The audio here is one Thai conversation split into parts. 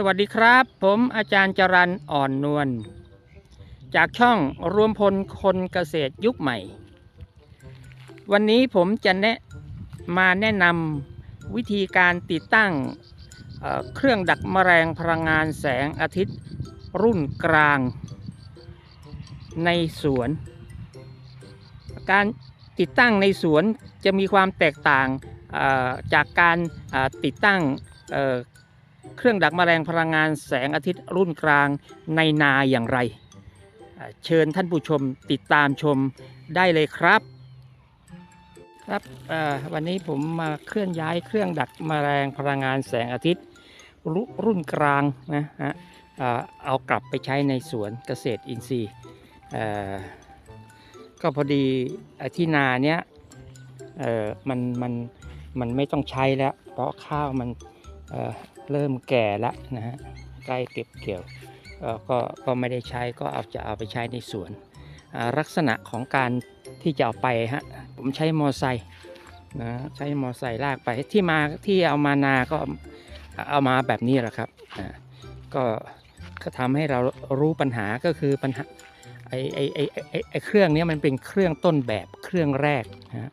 สวัสดีครับ ผมอาจารย์จรันอ่อนนวลจากช่องรวมพลคนเกษตรยุคใหม่ วันนี้ผมจะแนะมาแนะนำวิธีการติดตั้งเเครื่องดักแมลงพลังงานแสงอาทิตย์รุ่นกลาง ในสวน การติดตั้งในสวนจะมีความแตกต่างจากการติดตั้ง เครื่องดักแมลงพลังงานแสงอาทิตย์รุ่นกลางในนาอย่างไร เชิญท่านผู้ชมติดตามชมได้เลยครับ ครับวันนี้ผมมาเคลื่อนย้ายเครื่องดักแมลงพลังงานแสงอาทิตย์รุรุ่นกลางนะฮะเอากลับไปใช้ในสวนเกษตรอินทรีย์ก็พอดีที่นาเนี้ยมันมันมันไม่ต้องใช้แล้ว เพราะข้าวมัน เริ่มแก่แล้วนะฮะใกล้เก็บเกี่ยวก็ก็ไม่ได้ใช้ก็เอาจะเอาไปใช้ในสวน ลักษณะของการที่จะเอาไปฮะผมใช้มอไซค์นะใช้มอไซค์ลากไปที่มาที่เอามานาก็เอามาแบบนี้แหละครับอ่าก็ก็ทำให้เรารู้ปัญหาก็คือปัญหาไอไอไอไอไอเครื่องนี้มันเป็นเครื่องต้นแบบเครื่องแรกนะฮะ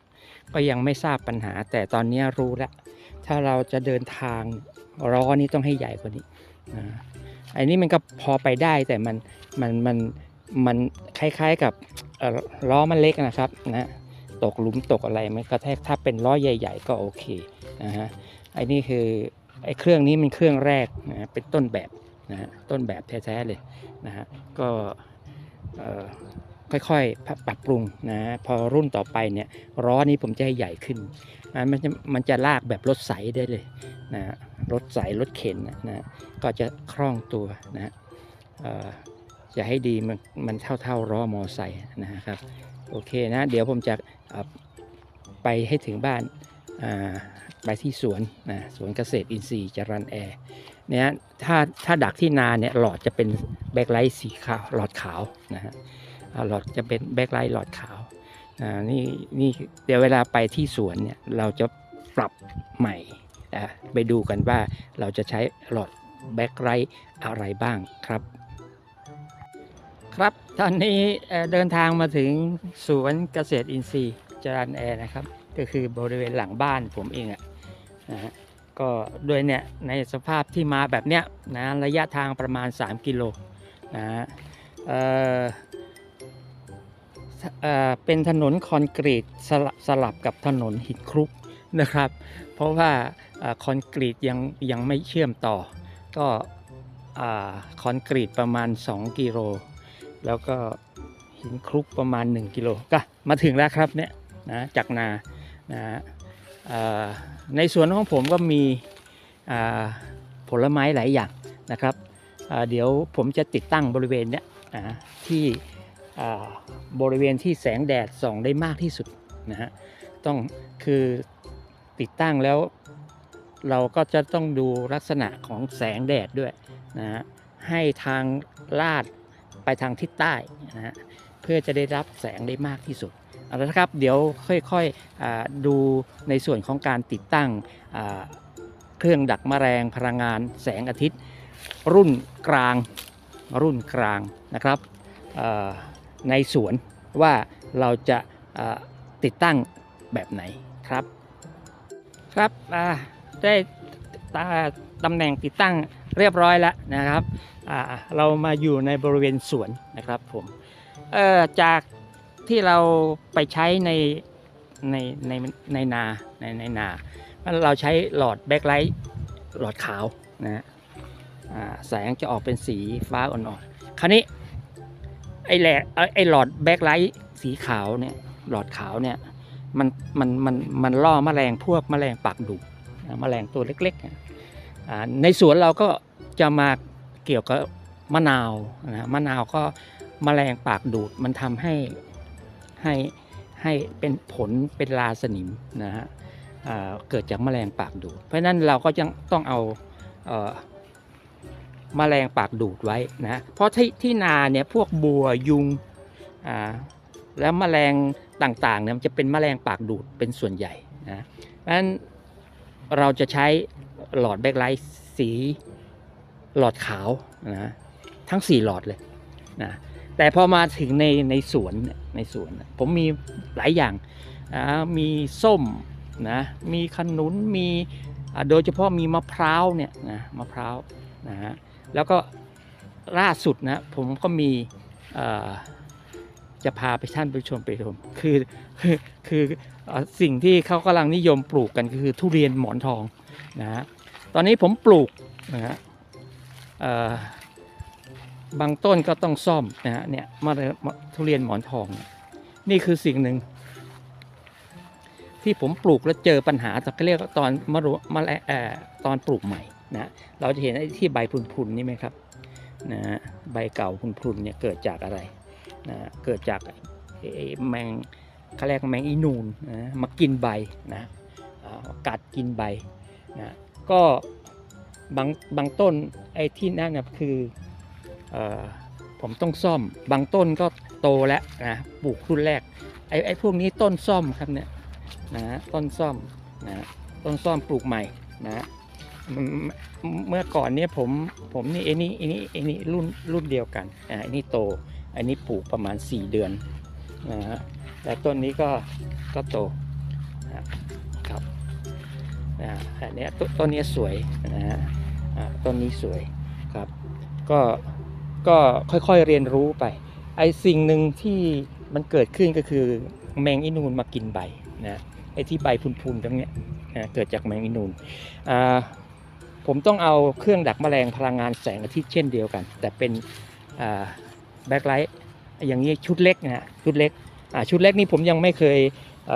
ก็ยังไม่ทราบปัญหาแต่ตอนนี้รู้แล้ว ถ้าเราจะเดินทาง ล้อนี่ต้องให้ใหญ่กว่านี้นะอันนี้มันก็พอไปได้แต่มันมันมันมันคล้ายๆกับล้อมันเล็กนะครับนะตกหลุมตกอะไรมันกระแทกถ้าเป็นล้อใหญ่ ๆ ก็โอเคนะฮะไอ้นี่คือไอ้เครื่องนี้มันเครื่องแรกนะเป็นต้นแบบนะฮะต้นแบบแท้ๆเลยนะฮะก็ค่อยๆปรับปรุงนะพอรุ่นต่อไปเนี่ยล้อนี้ผมจะให้ใหญ่ขึ้นมันจะมันจะลากแบบรถใสได้เลยนะฮะ รถใสรถเข็นนะก็จะคล่องตัวนะจะให้ดีมันมันเท่าเท่าๆล้อมอไซค์นะครับโอเคนะเดี๋ยวผมจะไปให้ถึงบ้านไปที่สวนนะสวนเกษตรอินทรีย์จรันแอร์เนี่ยถ้าถ้าดักที่นาเนี่ยหลอดจะเป็นแบ็คไลท์สีขาวหลอดขาวนะฮะหลอดจะเป็นแบ็คไลท์หลอดขาวอ่านี่นี่เดี๋ยวเวลาไปที่สวนเนี่ยเราจะปรับใหม่ ไปดูกันว่าเราจะใช้หลอดแบ็คไลท์อะไรบ้างครับ ครับตอนนี้เดินทางมาถึงสวนเกษตรอินทรีย์จรันแอร์นะครับ ก็คือบริเวณหลังบ้านผมเองอะนะฮะก็ด้วยเนี่ยในสภาพที่มาแบบเนี้ยนะระยะทางประมาณ 3 กิโลนะฮะเออเป็นถนนคอนกรีตสลับสลับกับถนนหินคลุกนะครับ เพราะว่า คอนกรีตยังยังไม่เชื่อมต่อ ก็คอนกรีตประมาณ 2 กิโล แล้วก็หินคลุกประมาณ 1 กิโลก็มาถึงแล้วครับเนี่ยนะจากนานะในสวนของผมก็มีผลไม้หลายอย่างนะครับเดี๋ยวผมจะติดตั้งบริเวณเนี้ยที่บริเวณที่แสงแดดส่องได้มากที่สุดนะฮะต้องคือติดตั้งแล้ว เราก็จะต้องดูลักษณะของแสงแดดด้วยนะฮะให้ทางลาดไปทางทิศใต้นะฮะเพื่อจะได้รับแสงได้มากที่สุดเอาละครับเดี๋ยวค่อยๆดูในส่วนของการติดตั้งเครื่องดักแมลงพลังงานแสงอาทิตย์ รุ่นกลางรุ่นกลางนะครับในสวนว่าเราจะติดตั้งแบบไหนครับครับอ่า ได้ตาตำแหน่งติดตั้งเรียบร้อยแล้วนะครับ เรามาอยู่ในบริเวณสวนนะครับผมจากที่เราไปใช้ในในในในนาในในนาเราใช้หลอดแบ็คไลท์หลอดขาวนะฮะแสงจะออกเป็นสีฟ้าอ่อนๆ คราวนี้ไอ้แหละไอ้หลอดแบ็คไลท์สีขาวเนี่ยหลอดขาวเนี่ยมันมันมันมันล่อแมลงพวกแมลงปากดุ นะแมลงตัวเล็กๆในสวนเราก็จะมาเกี่ยวกับมะนาวนะมะนาวก็แมลงปากดูดมันทำให้ให้ให้เป็นผลเป็นราสนิมนะฮะเกิดจากแมลงปากดูด เพราะนั้นเราก็ยังต้องเอาเอ่อแมลงปากดูดไว้นะเพราะที่ที่นาเนี่ยพวกบัวยุงแล้วแมลงต่างๆเนี่ยมันจะเป็นแมลงปากดูดเป็นส่วนใหญ่นะเพราะฉะนั้น เราจะใช้หลอดแบ็คไลท์สีหลอดขาวนะทั้ง 4 หลอดเลยนะแต่พอมาถึงในในสวนในสวน ผมมีหลายอย่างนะมีส้มนะมีขนุนมีโดยเฉพาะมีมะพร้าวเนี่ยนะมะพร้าวนะฮะแล้วก็ล่าสุดนะผมก็มี จะพาไปท่านผู้ชมไปชมคือคือคือสิ่งที่เขากำลังนิยมปลูกกันคือทุเรียนหมอนทองนะฮะตอนนี้ผมปลูกนะฮะบางต้นก็ต้องซ่อมนะฮะเนี่ยมะเร็งมะทุเรียนหมอนทอง นี่คือสิ่งหนึ่ง ที่ผมปลูกแล้วเจอปัญหาแต่เรียกตอนมะรุมะแอตอนปลูกใหม่นะเราจะเห็นไอ้ที่ใบพุนๆนี่ไหมครับนะฮะใบเก่าพุนๆเนี่ยเกิดจากอะไร นะเกิดจากแมงเขาเรียกแมงอีนูนนะมากินใบนะกัดกินใบนะก็บางบางต้นไอ้ที่นั่นนะคืออผมต้องซ่อม บางต้นก็โตแล้วนะปลูกรุ่นแรกไอ้ไอ้พวกนี้ต้นซ่อมครับเนี่ยนะต้นซ่อมนะต้นซ่อมปลูกใหม่นะเมื่อก่อนเนี่ยผมผมนี่ไอ้นี่ไอ้นี่ไอ้นี่รุ่นรุ่นเดียวกันอ่าไอ้นี่โต อันนี้ปลูกประมาณ 4 เดือนนะฮะแต่ต้นนี้ก็ก็โตนะครับนะอันนี้ต้นต้นนี้สวยนะฮะอ่าต้นนี้สวยครับก็ก็ค่อยๆเรียนรู้ไป ไอ้สิ่งหนึ่งที่มันเกิดขึ้นก็คือแมงอีนูนมากินใบนะไอ้ที่ใบพุนๆตรงเนี้ยนะเกิดจากแมงอีนูนอ่าผมต้องเอาเครื่องดักแมลงพลังงานแสงอาทิตย์เช่นเดียวกัน แต่เป็น แบ็คไลท์อย่างนี้ชุดเล็กนะฮะชุดเล็กชุดเล็กนี่ผมยังไม่เคยเ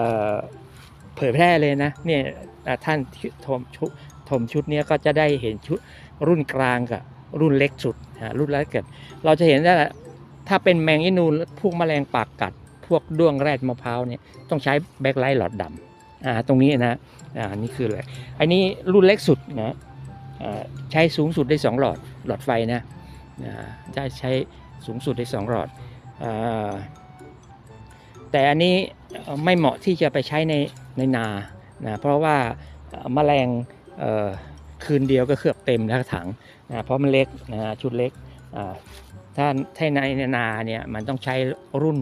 เผยแพร่เลยนะเนี่ยท่านชมชุดชมชุดนี้ก็จะได้เห็นชุดรุ่นกลางกับรุ่นเล็กสุดรุ่นเล็กเกิดเราจะเห็นได้ถ้าเป็นแมงอีนูนพวกแมลงปากกัด พวกด้วงแรดมะพร้าวเนี่ยต้องใช้แบ็คไลท์หลอดดำอ่าตรงนี้นะอ่านี่คืออะไรอันนี้รุ่นเล็กสุดนะใช้สูงสุดได้ 2 หลอดหลอดไฟนะ อ่าจะใช้สูงสุดได้2หลอดอแต่อันนี้ไม่เหมาะที่จะไปใช้ในในนานะเพราะว่าเอ่อแมลงคืนเดียวก็เกือบเต็มแล้วถังนะเพราะมันเล็กนะชุดเล็กถ้าถ้าในนาเนี่ยมันต้องใช้รุ่น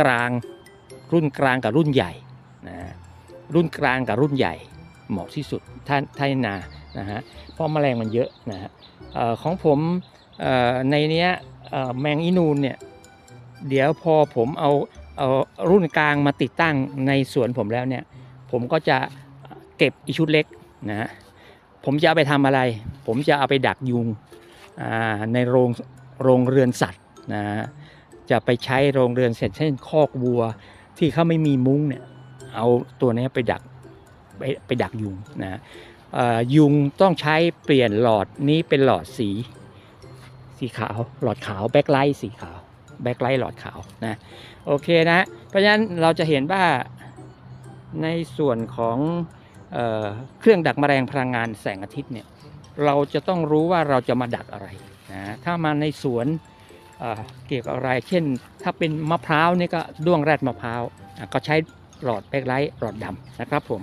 กลางรุ่นกลางกับรุ่นใหญ่นะรุ่นกลางกับรุ่นใหญ่เหมาะที่สุดถ้าถ้าในนานะฮะเพราะแมลงมันเยอะนะฮะของผม ในเนี้ยแมงอีนูนเนี่ยเดี๋ยวพอผมเอาเอารุ่นกลางมาติดตั้งในสวนผมแล้วเนี่ยผมก็จะเก็บอีชุดเล็กนะฮะผมจะเอาไปทำอะไร ผมจะเอาไปดักยุงในโรงโรงเรือนสัตว์นะจะไปใช้โรงเรือนเสร็จเช่นคอกวัวที่เขาไม่มีมุ้งเนี่ยเอาตัวเนี้ยไปดักไปไปดักยุงนะยุงต้องใช้เปลี่ยนหลอดนี้เป็นหลอดสี สีขาวหลอดขาวแบ็คไลท์สีขาวแบ็คไลท์หลอดขาวนะโอเคนะเพราะฉะนั้นเราจะเห็นว่าในส่วนของเออเครื่องดักแมลงพลังงานแสงอาทิตย์เนี่ยเราจะต้องรู้ว่าเราจะมาดักอะไรนะถ้ามาในสวนเเกี่ยวกับอะไร เช่น ถ้าเป็นมะพร้าวนี่ก็ด้วงแรดมะพร้าวก็ใช้หลอดแบ็คไลท์หลอดดำนะครับผม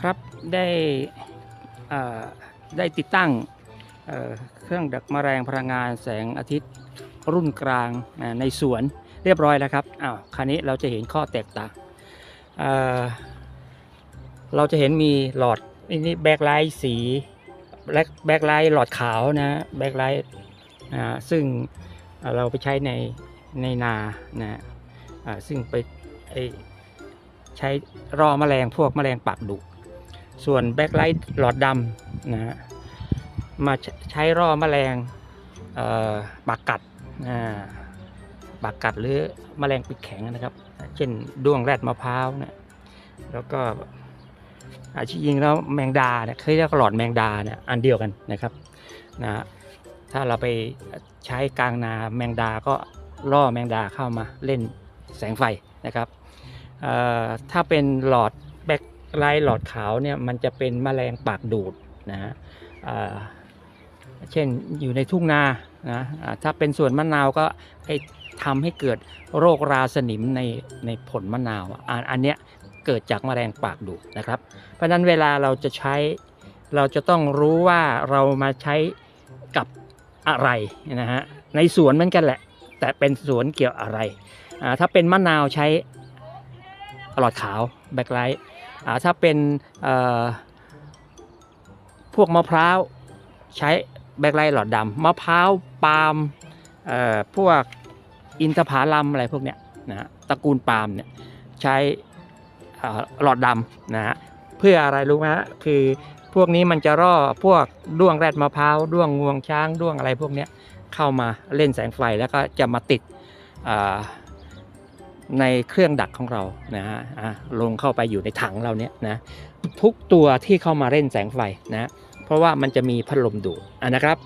ครับได้ได้ติดตั้ง เครื่องดักแมลงพลังงานแสงอาทิตย์รุ่นกลางในสวนเรียบร้อยแล้วครับอ้าวคราวนี้เราจะเห็นข้อแตกต่างเเราจะเห็นมีหลอดนี่แบ็คไลท์สีแบ็คแบ็คไลท์หลอดขาวนะแบ็คไลท์ซึ่งเราไปใช้ในในนานะซึ่งไปใช้รอแมลงพวกแมลงปากดุส่วนแบ็คไลท์หลอดดำนะฮะ มาใช้ใช้รอแมลงปากกัดอ่าปากกัดหรือแมลงปีกแข็งนะครับ เช่นด้วงแรดมะพร้าวนี่ยแล้วก็อาชีพยิงแล้วแมงดาเนี่ยเคยเรียกว่าหลอดแมงดาเนี่ยอันเดียวกันนะครับนะถ้าเราไปใช้กลางนาแมงดาก็ล่อแมงดาเข้ามาเล่นแสงไฟนะครับถ้าเป็นหลอดแบ็คไลท์หลอดขาวเนี่ยมันจะเป็นแมลงปากดูดนะฮะ เช่นอยู่ในทุ่งนานะถ้าเป็นสวนมะนาวก็ไอทำให้เกิดโรคราสนิมในในผลมะนาวอันอันเนี้ยเกิดจากแมลงปากดูนะครับ เพราะนั้นเวลาเราจะใช้เราจะต้องรู้ว่าเรามาใช้กับอะไรนะฮะในสวนเหมือนกันแหละ แต่เป็นสวนเกี่ยวอะไร ถ้าเป็นมะนาวใช้หลอดขาวแบคไลท์ถ้าเป็นพวกมะพร้าวใช้ แบ็คไลท์หลอดดำมะพร้าวปาล์มเอ่อพวกอินทผลัมอะไรพวกเนี้ยนะฮะตระกูลปาล์มเนี่ยใช้หลอดดำนะฮะเพื่ออะไรรู้ไหมฮะคือพวกนี้มันจะร่อพวกด้วงแรดมะพร้าวด้วงงวงช้างด้วงอะไรพวกเนี้ยเข้ามาเล่นแสงไฟแล้วก็จะมาติดอ่าในเครื่องดักของเรานะฮะอะลงเข้าไปอยู่ในถังเราเนี้ยนะทุกตัวที่เข้ามาเล่นแสงไฟนะ ราะว่ามันจะมีพัดลมดูดนะครับ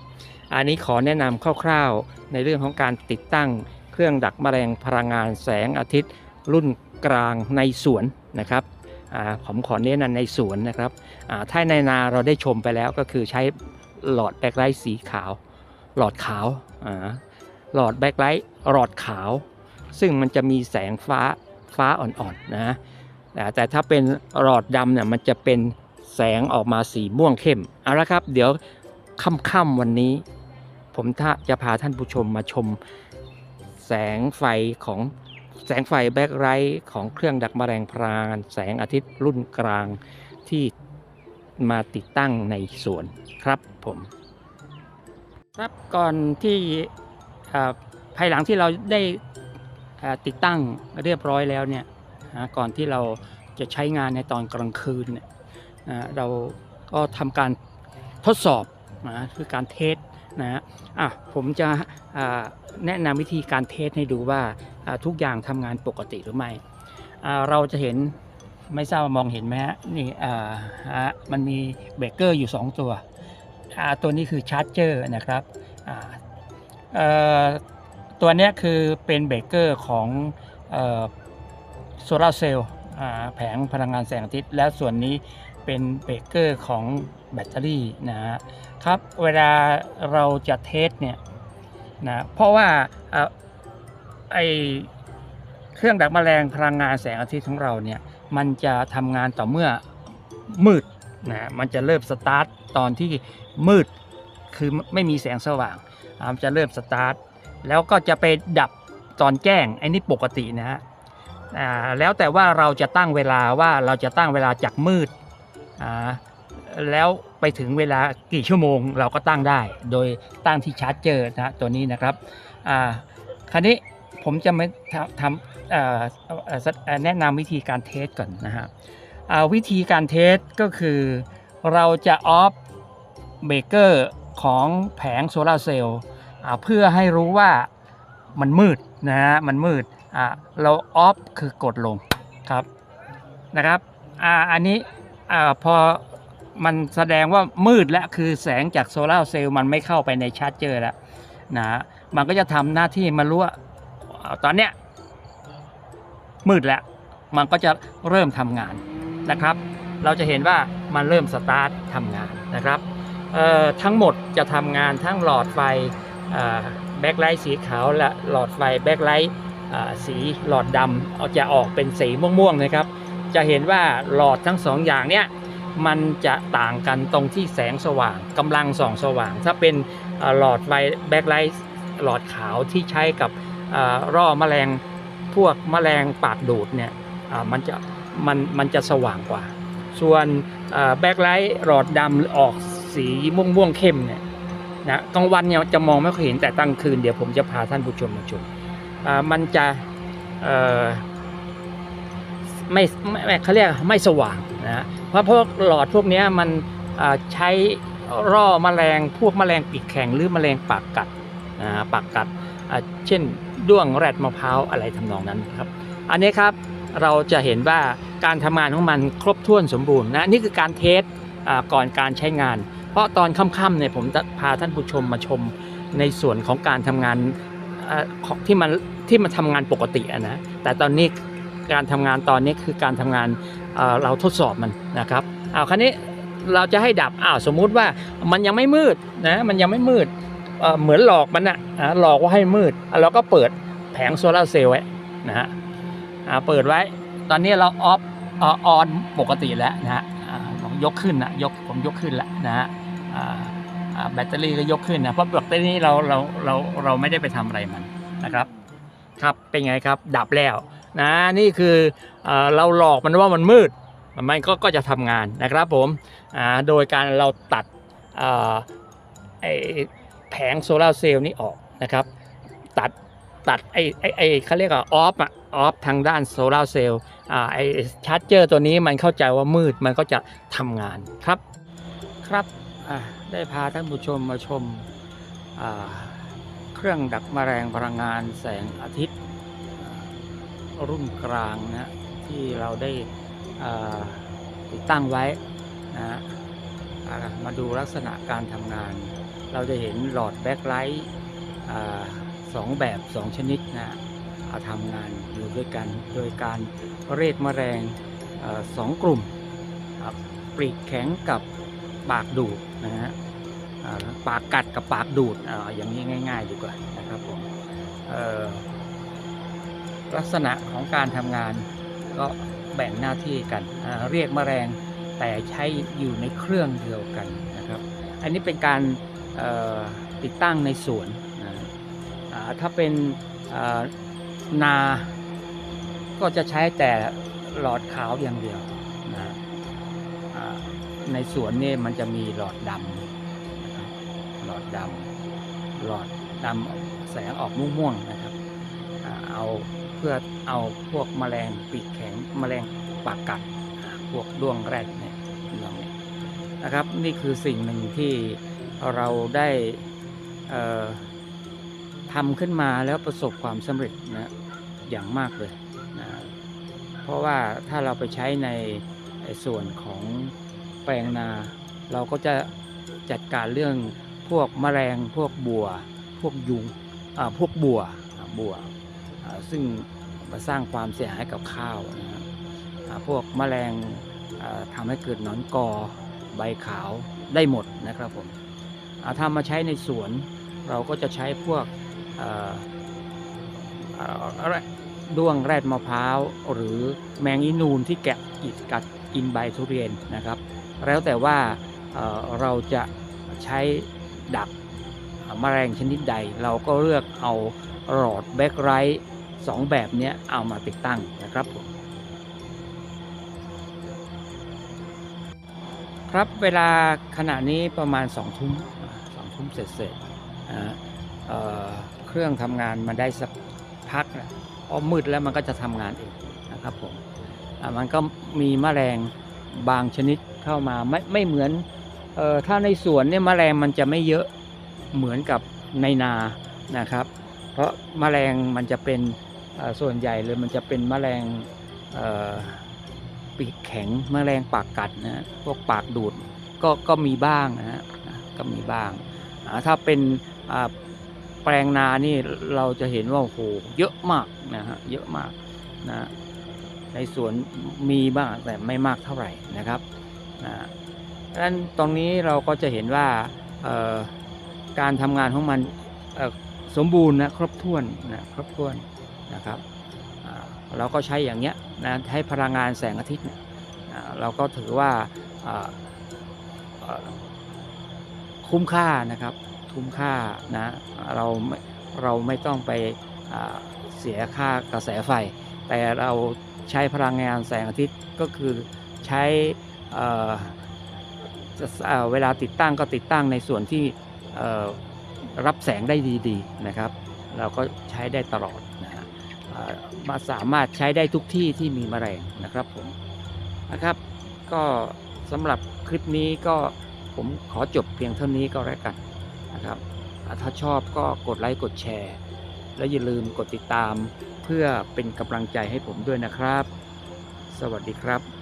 อันนี้ขอแนะนำคร่าวๆ ในเรื่องของการติดตั้งเครื่องดักแมลงพลังงานแสงอาทิตย์ รุ่นกลางในสวนนะครับผมขอแนะนำในสวนนะครับถ้าในนาเราได้ชมไปแล้วก็คือใช้หลอดแบ็คไลท์สีขาว หลอดขาวหลอดแบ็คไลท์หลอดขาว ซึ่งมันจะมีแสงฟ้าฟ้าอ่อนๆนะแต่ถ้าเป็นหลอดดำเนี่ยมันจะเป็น แสงออกมาสีม่วงเข้มเอาละครับ เดี๋ยวค่ำๆวันนี้ ผมจะพาท่านผู้ชมมาชม แสงไฟของแสงไฟแบ็คไรท์ของเครื่องดักแมลงพรางแสงอาทิตย์รุ่นกลางที่มาติดตั้งในสวนครับผม ครับก่อนที่ภายหลังที่เราได้ติดตั้งเรียบร้อยแล้วเนี่ยนะก่อนที่เราจะใช้งานในตอนกลางคืนเนี่ย นะเราก็ทำการทดสอบนะคือการเทสนะฮะอะผมจะแนะนำวิธีการเทสให้ดูว่าทุกอย่างทำงานปกติหรือไม่เราจะเห็นไม่ทราบมองเห็นไหมฮะนี่ฮะมันมีเบรกเกอร์อยู่ 2 ตัว ตัวนี้คือชาร์จเจอร์นะครับตัวนี้คือเป็นเบรกเกอร์ของโซลาร์เซลล์แผงพลังงานแสงอาทิตย์ และส่วนนี้ เป็นเบรกเกอร์ของแบตเตอรี่นะฮะครับเวลาเราจะเทสเนี่ยนะเพราะว่าอไอเครื่องดักแมลงพลังงานแสงอาทิตย์ของเราเนี่ยมันจะทำงานต่อเมื่อมืดนะมันจะเริ่มสตาร์ทตอนที่มืดคือไม่มีแสงสว่างมันจะเริ่มสตาร์ทแล้วก็จะไปดับตอนแจ้งไอ้นี่ปกตินะฮะแล้วแต่ว่าเราจะตั้งเวลาว่าเราจะตั้งเวลาจากมืด แล้วไปถึงเวลากี่ชั่วโมงเราก็ตั้งได้ โดยตั้งที่ชาร์จเจอร์นะตัวนี้นะครับคราวนี้ผมจะม่ทำแนะนำวิธีการเทสก่อนนะฮะวิธีการเทสก็คือเราจะออฟเบรกเกอร์ของแผงโซลาร์เซลล์เพื่อให้รู้ว่ามันมืดนะฮะมันมืดเราออฟคือกดลงครับนะครับออันนี้ อพอมันแสดงว่ามืดแล้วคือแสงจากโซลาร์เซลล์มันไม่เข้าไปในชาร์จเจอร์แล้วนะมันก็จะทำหน้าที่มารู้ว่าตอนเนี้ยมืดแล้ว มันก็จะเริ่มทำงานนะครับ เราจะเห็นว่ามันเริ่มสตาร์ททำงานนะครับทั้งหมดจะทำงานทั้งหลอดไฟแบ็คไลท์สีขาวและหลอดไฟแบ็คไลท์สีหลอดดำจะออกเป็นสีม่วงๆนะครับ จะเห็นว่าหลอดทั้งสองอย่างเนี้ยมันจะต่างกันตรงที่แสงสว่างกำลังส่องสว่าง ถ้าเป็นหลอดไฟแบ็คไลท์หลอดขาวที่ใช้กับอ่อร่อแมลงพวกแมลงปากดูดเนี่ยอ่ามันจะมันมันจะสว่างกว่า ส่วนแบ็คไลท์หลอดดำออกสีม่วงม่วงเข้มเนี่ยนะกลางวันเนี่ยจะมองไม่ค่อยเห็นแต่ตั้งคืนเดี๋ยวผมจะพาท่านผู้ชมมาชมอ่ามันจะอ่อ ไม่ไม่ไม่เขาเรียกไม่สว่างนะฮะเพราะพวกหลอดพวกนี้มันใช้ร่อแมลงพวกแมลงปีกแข็งหรือแมลงปากกัดนะปากกัดเช่นด้วงแรดมะพร้าวอะไรทำนองนั้นครับ อันนี้ครับเราจะเห็นว่าการทำงานของมันครบถ้วนสมบูรณ์นะนี่คือการเทสก่อนการใช้งาน เพราะตอนค่ำๆเนี่ยผมจะพาท่านผู้ชมมาชมในส่วนของการทำงานที่มันที่มันทำงานปกตินะแต่ตอนนี้ การทำงานตอนนี้คือการทำงานเอ่อเราทดสอบมันนะครับเอาคราวนี้เราจะให้ดับอ้าวสมมุติว่ามันยังไม่มืดนะมันยังไม่มืดเเหมือนหลอกมันนะอะหลอกว่าให้มืดเราก็เปิดแผงโซลาร์เซลล์ไว้นะฮะเปิดไว้ตอนนี้เราออฟออนปกติแล้วนะฮะอ่าผมยกขึ้นนะยกผมยกขึ้นแล้วนะฮะแบตเตอรี่ก็ยกขึ้นนะเพราะแบตเตอรี่นี้เราเราเราเราไม่ได้ไปทำอะไรมันนะครับ ครับเป็นไงครับดับแล้ว นะนี่คือเอเราหลอกมันว่ามันมืดมันก็ก็จะทำงานนะครับผมโดยการเราตัดไอแผงโซลาร์เซลล์นี้ออกนะครับตัดตัดไอไอไอเขาเรียกว่าออฟอะออฟทางด้านโซลาร์เซลล์ไอชาร์จเจอร์ตัวนี้มันเข้าใจว่ามืดมันก็จะทำงานครับครับได้พาท่านผู้ชมมาชมเครื่องดักแมลงพลังงานแสงอาทิตย์ รุ่นกลางนะที่เราได้ติดตั้งไว้นะมาดูลักษณะการทำงาน เราจะเห็นหลอดแบ็คไลท์สองแบบสองชนิดนะเอาทำงานอยู่ด้วยกันโดยการเรียกแมลงอสองกลุ่มปลีกแข็งกับปากดูดนะฮะปากกัดกับปากดูดออย่างนี้ง่าย ๆ ดีกว่านะครับผม ลักษณะของการทำงานก็แบ่งหน้าที่กัน เรียกแมลงแต่ใช้อยู่ในเครื่องเดียวกันนะครับ อันนี้เป็นการติดตั้งในสวนนะถ้าเป็นนา ก็จะใช้แต่หลอดขาวอย่างเดียวนะในสวนนี่มันจะมีหลอดดำนะหลอดดำหลอดดำแสงออกม่วงๆนะครับ เอา เพื่อเอาพวกแมลงปีกแข็งแมลงปากกัดอ่าพวกด้วงแรดเนี่ยอย่างนี้นะครับ นี่คือสิ่งหนึ่งที่เราได้ทำขึ้นมาแล้วประสบความสำเร็จนะอย่างมากเลยนะเพราะว่าถ้าเราไปใช้ในส่วนของแปลงนา เราก็จะจัดการเรื่องพวกแมลงพวกบัว พวกยุงพวกบัวบัว ซึ่งมาสร้างความเสียหายกับข้าวนะครับพวกแมลงอ่าทำให้เกิดหนอนกอใบขาวได้หมดนะครับผมถ้ามาใช้ในสวนเราก็จะใช้พวกอะไรด้วงแรดมะพร้าว หรือแมงอีนูนที่แกะกิดกัดกินใบทุเรียนนะครับ แล้วแต่ว่าเเราจะใช้ดักแมลงชนิดใด เราก็เลือกเอาหลอดแบ็คไรท์ สองแบบนี้เอามาติดตั้งนะครับผมครับเวลาขณะนี้ประมาณสองทุ่มสองทุ่มเสร็จเสร็จนะเครื่องทำงานมาได้สักพักนะพอมืดแล้วมันก็จะทำงานเองนะครับผมมันก็มีแมลงบางชนิดเข้ามาไม่ไม่เหมือนออถ้าในสวนเนี่ยแมลงมันจะไม่เยอะเหมือนกับในนานะครับ เพราะแมลงมันจะเป็น ส่วนใหญ่เลยมันจะเป็นแมลงปีกแข็งแมลงปากกัดนะฮะพวกปากดูดก็ก็มีบ้างนะฮะก็มีบ้าง ถ้าเป็นแปลงนานี่เราจะเห็นว่าโอ้โหเยอะมากนะฮะเยอะมากนะในสวนมีบ้างแต่ไม่มากเท่าไหร่นะครับนะดังนั้นตรงนี้เราก็จะเห็นว่าการทำงานของมันสมบูรณ์นะครบถ้วนนะครบถ้วน นะครับเราก็ใช้อย่างเงี้ยนะให้พลังงานแสงอาทิตย์เราก็ถือว่าคุ้มค่านะครับคุ้มค่านะเราเราไม่ต้องไปเสียค่ากระแสไฟ แต่เราใช้พลังงานแสงอาทิตย์ก็คือใช้เวลาติดตั้งก็ติดตั้งในส่วนที่รับแสงได้ดีๆนะครับ เราก็ใช้ได้ตลอดน มาสามารถใช้ได้ทุกที่ที่มีแมลงนะครับผมนะครับก็สำหรับคลิปนี้ก็ผมขอจบเพียงเท่านี้ก็แล้วกันนะครับถ้าชอบก็กดไลค์กดแชร์ และอย่าลืมกดติดตามเพื่อเป็นกำลังใจให้ผมด้วยนะครับ สวัสดีครับ